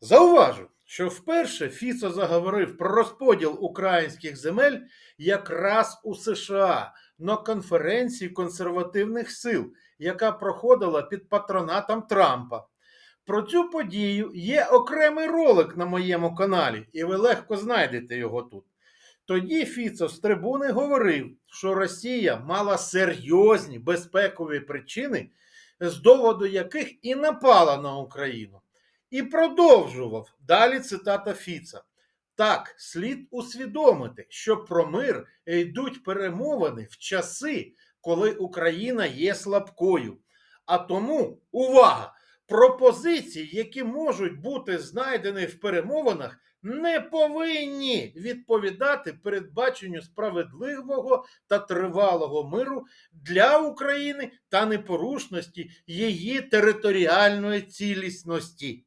Зауважу, що вперше Фіцо заговорив про розподіл українських земель якраз у США на конференції консервативних сил, яка проходила під патронатом Трампа. Про цю подію є окремий ролик на моєму каналі, і ви легко знайдете його тут. Тоді Фіцо з трибуни говорив, що Росія мала серйозні безпекові причини, з доводу яких і напала на Україну. І продовжував далі цитата Фіца. Так, слід усвідомити, що про мир йдуть перемовини в часи, коли Україна є слабкою. А тому увага! Пропозиції, які можуть бути знайдені в перемовинах, не повинні відповідати передбаченню справедливого та тривалого миру для України та непорушності її територіальної цілісності.